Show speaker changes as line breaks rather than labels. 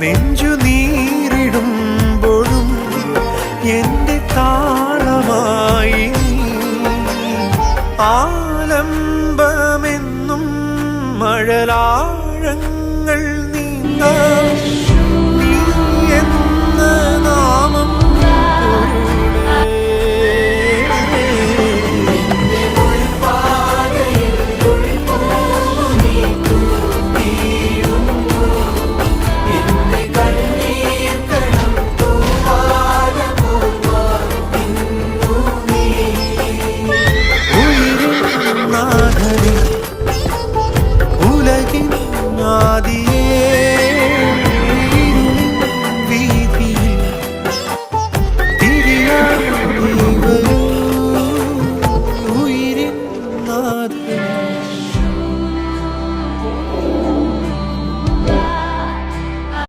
നെഞ്ചു നീരിടുമ്പോഴും എന്റെ താളമായി ആലംബമെന്നും മഴലാഴങ്ങൾ